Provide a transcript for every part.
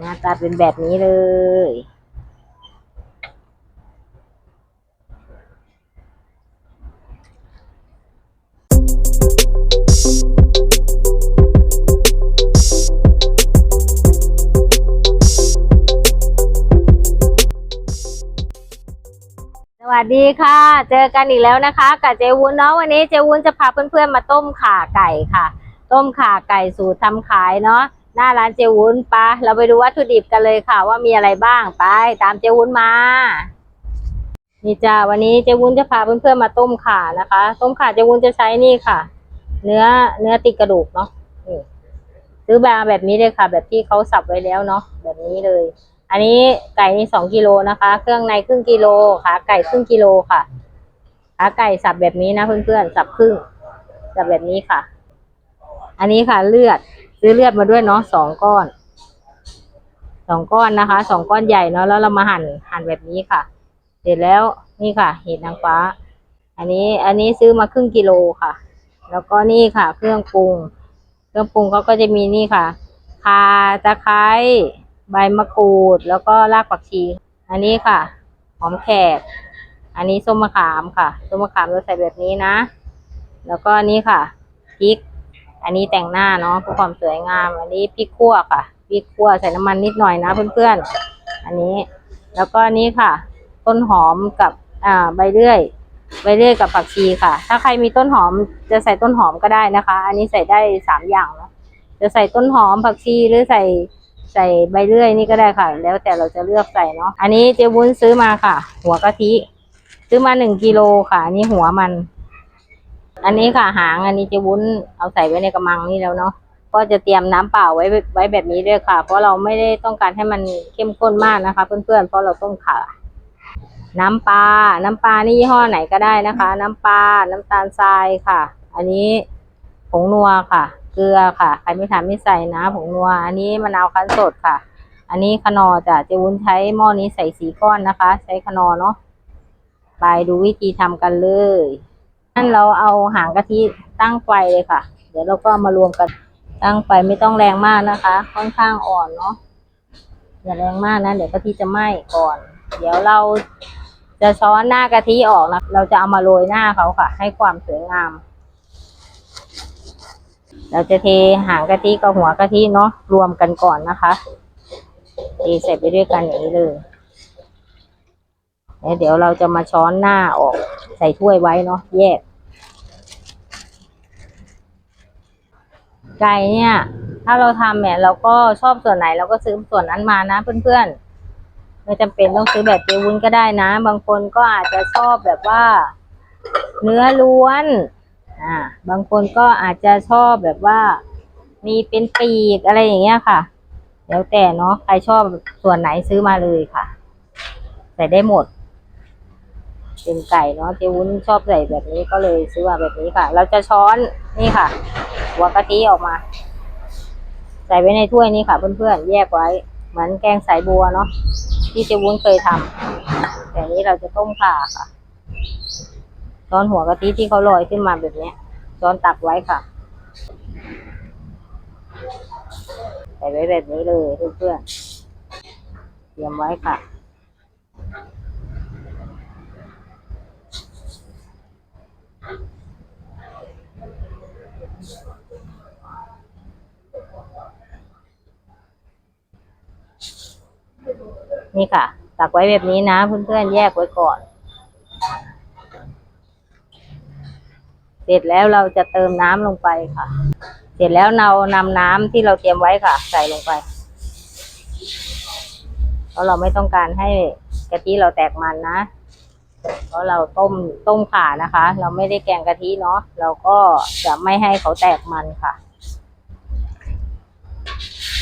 หน้าตาเป็นแบบนี้เลยสวัสดีค่ะ เจอกันอีกแล้วนะคะกับเจวุ้นเนาะวันนี้เจวุ้นจะพาเพื่อนๆมาต้มข่าไก่ค่ะ ต้มข่าไก่สูตรทำขายเนาะ หน้าร้านเจวุ้นปะเราไปดูวัตถุดิบกันเลยค่ะ ว่ามีอะไรบ้างไป ตามเจวุ้นมา นี่จ้าวันนี้เจวุ้นจะพาเพื่อนๆมาต้มข่านะคะ ต้มข่าเจวุ้นจะใช้นี่ค่ะ เนื้อเนื้อติดกระดูกเนาะนี่ซื้อแบบแบบนี้เลยค่ะ แบบที่เขาสับไว้แล้วเนาะแบบนี้เลย อันนี้ไก่นี่สองกิโลนะคะ เครื่องในครึ่งกิโลขาไก่ครึ่งกิโลค่ะขาไก่สับแบบนี้นะเพื่อนๆสับครึ่งสับแบบนี้ค่ะ อันนี้ค่ะเลือด ซื้อเลือดมาด้วยเนาะสองก้อนสองก้อนนะคะสองก้อนใหญ่เนาะแล้วเรามาหั่นหั่นแบบนี้ค่ะ เสร็จแล้วนี่ค่ะ เห็ดนางฟ้า อันนี้อันนี้ซื้อมาครึ่งกิโลค่ะ แล้วก็นี่ค่ะ เครื่องปรุง เครื่องปรุงเขาก็จะมีนี่ค่ะข่าตะไคร้ใบมะกรูด แล้วก็รากผักชี อันนี้ค่ะ หอมแขก อันนี้ส้มมะขามค่ะ ส้มมะขามเราใส่แบบนี้นะ แล้วก็นนี้ค่ะพริก อันนี้แต่งหน้าเนาะเพื่อความสวยงาม อันนี้พริกขั่วค่ะพริกขั่วใส่น้ำมันนิดหน่อยนะเพื่อนๆ อันนี้ แล้วก็อันนี้ค่ะ ต้นหอมกับอ่าใบเลื่อยใบเลื่อยกับผักชีค่ะ ถ้าใครมีต้นหอมจะใส่ต้นหอมก็ได้นะคะ อันนี้ใส่ได้สามอย่างเนาะจะใส่ต้นหอมผักชีหรือใส่ใส่ใบเลื่อยนี่ก็ได้ค่ะ แล้วแต่เราจะเลือกใส่เนาะอันนี้เจ๊วุ้นซื้อมาค่ะ หัวกะทิซื้อมาหนึ่งกิโลค่ะ อันนี้หัวมัน อันนี้ค่ะหางอันนี้เจวุ้นเอาใส่ไว้ในกระมังนี่แล้วเนาะก็จะเตรียมน้ำเปล่าไว้ไว้แบบนี้ด้วยค่ะ เพราะเราไม่ได้ต้องการให้มันเข้มข้นมากนะคะ เพื่อนๆเพราะเราต้มข่าน้ำปลา น้ำปลานี่ยี่ห้อไหนก็ได้นะคะ น้ำปลา น้ำตาลทรายค่ะ อันนี้ผงนัวค่ะ เกลือค่ะ ใครไม่ทานไม่ใส่นะผงนัว อันนี้มะนาวคั้นสดค่ะ อันนี้ขนอจ้ะเจวุ้นใช้หม้อนี้ใส่สีก้อนนะคะ ใช้ขนอเนาะ ไปดูวิธีทำกันเลย นั่นเราเอาหางกะทิตั้งไฟเลยค่ะ เดี๋ยวเราก็มารวมกันตั้งไฟไม่ต้องแรงมากนะคะ ค่อนข้างอ่อนเนาะอย่าแรงมากนะ เดี๋ยวกะทิจะไหม้ก่อน เดี๋ยวเราจะช้อนหน้ากะทิออกนะเราจะเอามาโรยหน้าเขาค่ะ ให้ความสวยงาม เราจะเทหางกะทิกับหัวกะทิเนาะรวมกันก่อนนะคะเทใส่ไปด้วยกันอย่างนี้เลยเดี๋ยวเราจะมาช้อนหน้าออก ใส่ถ้วยไว้เนาะแยก ไก่เนี่ย ถ้าเราทำเนี่ยเราก็ชอบส่วนไหนเราก็ซื้อส่วนนั้นมานะเพื่อนๆ ไม่จำเป็นต้องซื้อแบบเจวุ้นก็ได้นะ บางคนก็อาจจะชอบแบบว่า เนื้อล้วน อ่า บางคนก็อาจจะชอบแบบว่า มีเป็นปีกอะไรอย่างเงี้ยค่ะ แล้วแต่เนาะใครชอบส่วนไหนซื้อมาเลยค่ะ ใส่ได้หมด เป็นไก่เนาะเจวุ้นชอบใส่แบบนี้ก็เลยซื้อมาแบบนี้ค่ะ เราจะช้อนนี่ค่ะ หัวกะทิออกมา ใส่ไว้ในถ้วยนี้ค่ะ เพื่อนๆแยกไว้ เหมือนแกงสายบัวเนาะที่เจวุ้นเคยทำแต่นี้เราจะต้มข่าค่ะช้อนหัวกะทิที่เขาลอยขึ้นมาแบบเนี้ยช้อนตักไว้ค่ะใส่ไว้แบบนี้เลยเพื่อนๆเตรียมไว้ค่ะ นี่ค่ะ ตักไว้แบบนี้นะเพื่อนๆแยกไว้ก่อน เสร็จแล้วเราจะเติมน้ำลงไปค่ะ เสร็จแล้วเรานำน้ำที่เราเตรียมไว้ค่ะ ใส่ลงไป เพราะเราไม่ต้องการให้กะทิเราแตกมันนะ เพราะเราต้มต้มขานะคะ เราไม่ได้แกงกะทิเนาะเราก็จะไม่ให้เขาแตกมันค่ะ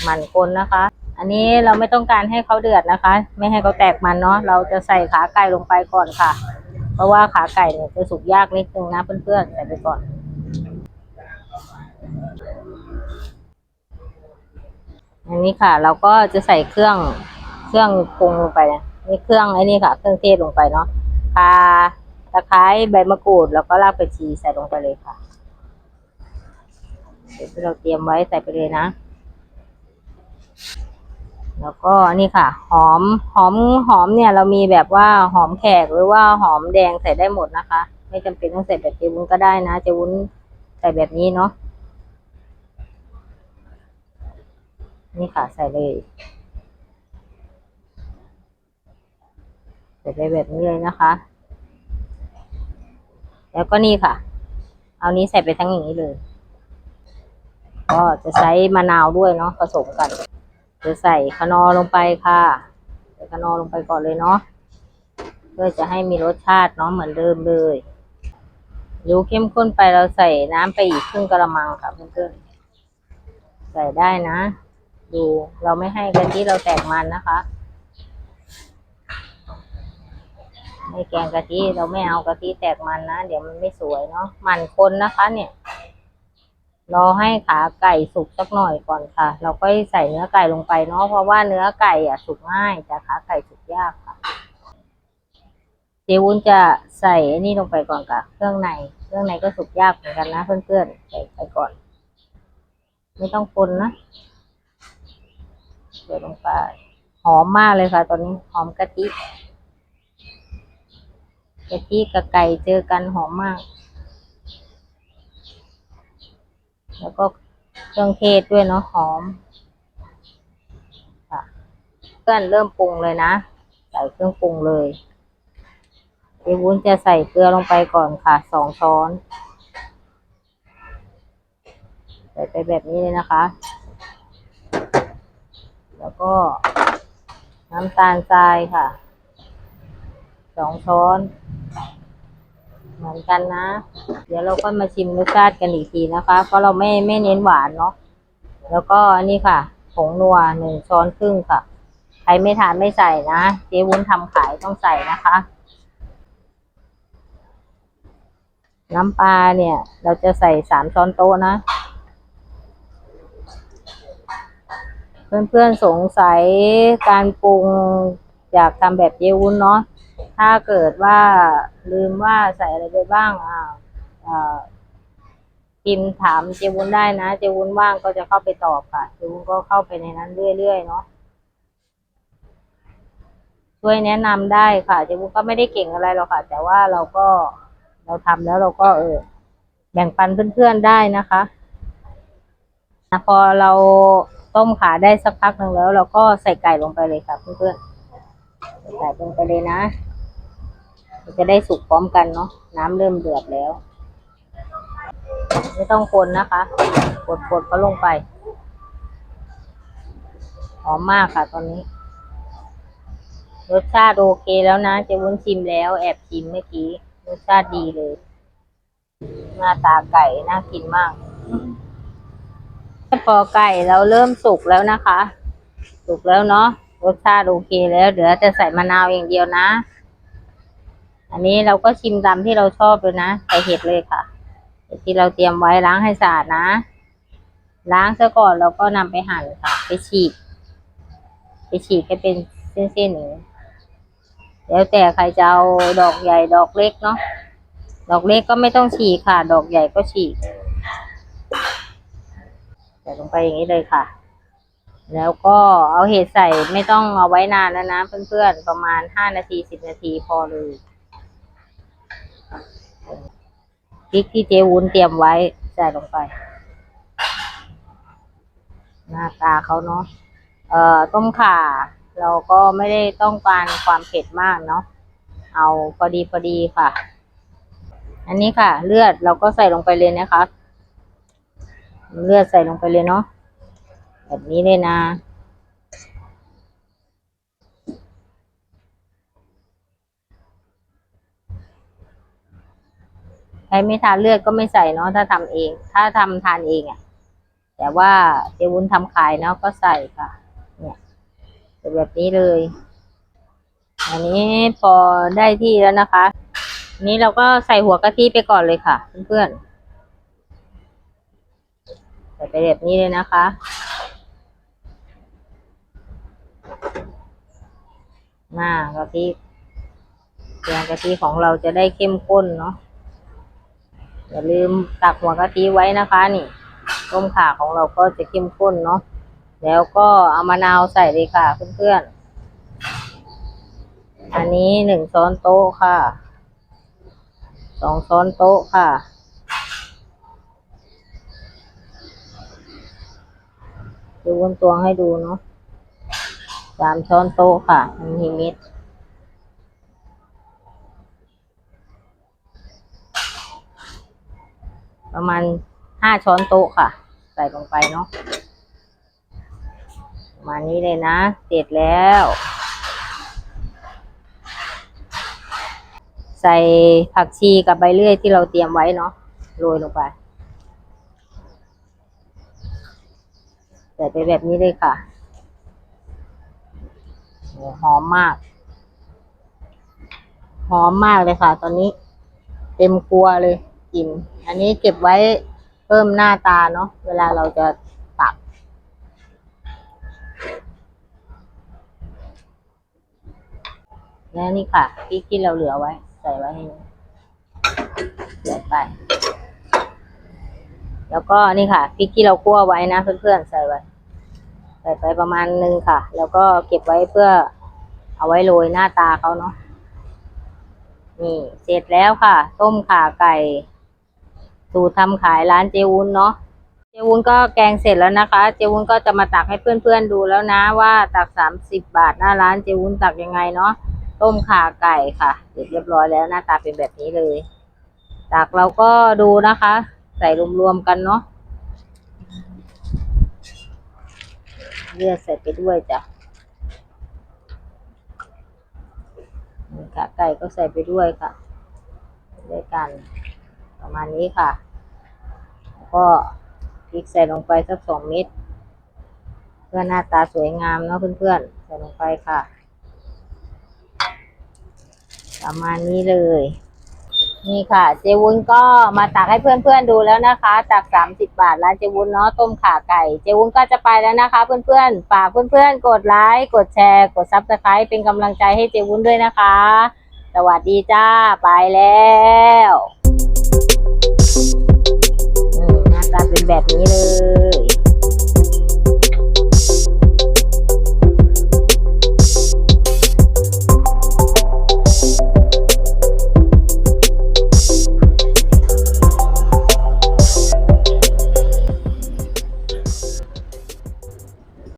มันคนนะคะ อันนี้เราไม่ต้องการให้เขาเดือดนะคะ ไม่ให้เขาแตกมันเนาะเราจะใส่ขาไก่ลงไปก่อนค่ะ เพราะว่าขาไก่เนี่ยจะสุกยากนิดนึงนะเพื่อนๆใส่ไปก่อนอันนี้ค่ะ เราก็จะใส่เครื่องเครื่องปรุงลงไปนะนี่เครื่องไอ้นี่ค่ะ เครื่องเทศลงไปเนาะ ข่าตะไคร้ใบมะกรูด แล้วก็รากผักชีใส่ลงไปเลยค่ะเดี๋ยวที่เราเตรียมไว้ใส่ไปเลยนะ แล้วก็นี่ค่ะ หอมหอมหอมเนี่ย เรามีแบบว่าหอมแขกหรือว่าหอมแดงใส่ได้หมดนะคะ ไม่จำเป็นต้องใส่แบบเจวุ้นก็ได้นะเจวุ้นใส่แบบนี้เนาะนี่ค่ะใส่เลย ใส่ไปแบบนี้เลยนะคะ แล้วก็นี่ค่ะ เอานี้ใส่ไปทั้งอย่างนี้เลย ก็จะใช้มะนาวด้วยเนาะผสมกัน จะใส่คนอลงไปค่ะใส่คนอลงไปก่อนเลยเนาะเพื่อจะให้มีรสชาติเนาะเหมือนเดิมเลยดูเข้มข้นไปเราใส่น้ำไปอีกครึ่งกระมังค่ะเพื่อนๆใส่ได้นะ ดูเราไม่ให้กะทิเราแตกมันนะคะ ไม่แกงกะทิเราไม่เอากะทิแตกมันนะ เดี๋ยวมันไม่สวยเนาะมันคนนะคะ เนี่ยรอให้ขาไก่สุกสักหน่อยก่อนค่ะ เราก็ใส่เนื้อไก่ลงไปเนาะเพราะว่าเนื้อไก่อะสุกง่ายแต่ขาไก่สุกยากค่ะเจวุ้นจะใส่อันนี้ลงไปก่อนค่ะ เครื่องในเครื่องในก็สุกยากเหมือนกันนะเพื่อนๆใส่ไปก่อน ไม่ต้องคนนะเดี๋ยวลงไปหอมมากเลยค่ะ ตอนนี้หอมกะทิ กะทิกับไก่เจอกันหอมมาก แล้วก็เครื่องเทศด้วยเนาะหอมค่ะเพื่อนเริ่มปรุงเลยนะ ใส่เครื่องปรุงเลยเดี๋ยววุ้นจะใส่เกลือลงไปก่อนค่ะสองช้อนใส่ไปแบบนี้เลยนะคะ แล้วก็น้ำตาลทรายค่ะสองช้อน เหมือนกันนะ เดี๋ยวเราก็มาชิมรสชาติกันอีกทีนะคะ เพราะเราไม่ไม่เน้นหวานเนาะแล้วก็อันนี้ค่ะผงนัวหนึ่งช้อนครึ่งค่ะ ใครไม่ทานไม่ใส่นะ เจ๊วุ้นทำขายต้องใส่นะคะ น้ำปลาเนี่ย เราจะใส่สามช้อนโต๊ะนะ เพื่อนๆสงสัยการปรุงอยากทำแบบเจ๊วุ้นเนาะ ถ้าเกิดว่าลืมว่าใส่อะไรไปบ้างอ่าอ่าพิมพ์ถามเจวุ้นได้นะ เจวุ้นว่างก็จะเข้าไปตอบค่ะ เจวุ้นก็เข้าไปในนั้นเรื่อยๆเนาะช่วยแนะนำได้ค่ะเจวุ้นก็ไม่ได้เก่งอะไรหรอกค่ะ แต่ว่าเราก็เราทำแล้วเราก็เออแบ่งปันเพื่อนๆได้นะคะนะพอเราต้มขาได้สักพักหนึ่งแล้ว เราก็ใส่ไก่ลงไปเลยค่ะเพื่อนๆใส่ไก่ลงไปเลยนะ จะได้สุกพร้อมกันเนาะน้ำเริ่มเดือดแล้ว ไม่ต้องคนนะคะกดกดเขาลงไปหอมมากค่ะตอนนี้ รสชาติโอเคแล้วนะเจะวุ้นชิมแล้วแอบชิมเมื่อกี้รสชาติดีเลย หน้าตาไก่น่ากินมากพอไก่เราเริ่มสุกแล้วนะคะ สุกแล้วเนาะรสชาติโอเคแล้ว เดี๋ยวจะใส่มะนาวอย่างเดียวนะ อันนี้เราก็ชิมตามที่เราชอบเลยนะใส่เห็ดเลยค่ะเห็ดที่เราเตรียมไว้ล้างให้สะอาดนะ ล้างซะก่อนแล้วก็นำไปหั่นค่ะ ไปฉีกไปฉีกให้เป็นเส้นๆอย่งนี้แล้วแต่ใครจะเอาดอกใหญ่ดอกเล็กเนาะดอกเล็กก็ไม่ต้องฉีกค่ะ ดอกใหญ่ก็ฉีกใส่ลงไปอย่างนี้เลยค่ะ แล้วก็เอาเห็ดใส่ไม่ต้องเอาไว้นานแล้วนะเพื่อนๆ ประมาณห้านาทีสิบนาทีพอเลย พริกที่เจวุ้นเตรียมไว้ใส่ลงไป หน้าตาเขาเนาะเอ่อต้มข่า เราก็ไม่ได้ต้องการความเผ็ดมากเนาะเอาพอดีพอดีค่ะ อันนี้ค่ะ เลือดเราก็ใส่ลงไปเลยนะคะ เลือดใส่ลงไปเลยเนาะแบบนี้เลยนะ ใครไม่ทานเลือดก็ไม่ใส่เนาะถ้าทำเอง ถ้าทำทานเองอะ่ะ แต่ว่าเจวุ้นทำขายเนาะก็ใส่ค่ะ เนี่ยแบบนี้เลย อันนี้พอได้ที่แล้วนะคะนนี้เราก็ใส่หัวกะทิไปก่อนเลยค่ะ เพื่อนๆใส่ไปแบบนี้เลยนะคะหน้ากะทิแกงกะทิของเราจะได้เข้มข้นเนาะ อย่าลืมตักหัวกะทิไว้นะคะนี่ ต้มข่าของเราก็จะเข้มข้นเนาะแล้วก็เอามะนาวใส่เลยค่ะเพื่อนๆ อันนี้หนึ่งช้อนโต๊ะค่ะ สองช้อนโต๊ะค่ะ ดูวนตวงให้ดูเนาะสามช้อนโต๊ะค่ะมันมีเม็ ประมาณห้าช้อนโต๊ะค่ะ ใส่ลงไปเนาะประมาณนี้เลยนะ เสร็จแล้ว ใส่ผักชีกับใบเลื่อยที่เราเตรียมไว้เนาะโรยลงไป ใส่ไปแบบนี้เลยค่ะหอมมาก หอมมากเลยค่ะ ตอนนี้ เต็มครัวเลย กิน อันนี้เก็บไว้เพิ่มหน้าตาเนาะเวลาเราจะตัก แล้วนี่ค่ะพริกที่เราเหลือไว้ ใส่ไว้ให้นี่ใส่ไป แล้วก็นี่ค่ะพริกที่เราคั่วไว้นะเพื่อนๆใส่ไว้ใส่ไปประมาณนึงค่ะ แล้วก็เก็บไว้เพื่อเอาไว้โรยหน้าตาเขาเนาะนี่ เสร็จแล้วค่ะ ต้มข่าไก่ สูตรทำขายร้านเจวุ้นเนาะเจวุ้นก็แกงเสร็จแล้วนะคะ เจวุ้นก็จะมาตักให้เพื่อนๆดูแล้วนะว่าตักสามสิบบาทหน้าร้านเจวุ้นตักยังไงเนาะต้มข่าไก่ค่ะเสร็จเรียบร้อยแล้วหน้าตาเป็นแบบนี้เลย ตักเราก็ดูนะคะ ใส่รวมๆกันเนาะเลือดใส่ไปด้วยจ้ะนี่ค่ะไก่ก็ใส่ไปด้วยค่ะ ด้วยกัน ประมาณนี้ค่ะ แล้วก็พริกใส่ลงไปสักสองเม็ดเพื่อหน้าตาสวยงามเนาะเพื่อนๆ ใส่ลงไปค่ะ ประมาณนี้เลย นี่ค่ะ เจวุ้นก็มาตักให้เพื่อนๆดูแล้วนะคะ ตักสามสิบบาทร้านเจวุ้นเนาะต้มข่าไก่ เจวุ้นก็จะไปแล้วนะคะ เพื่อนๆ ฝากเพื่อนๆ กดไลค์ กดแชร์ กดซับสไครต์เป็นกำลังใจให้เจวุ้นด้วยนะคะ สวัสดีจ้า ไปแล้ว แบบนี้เลย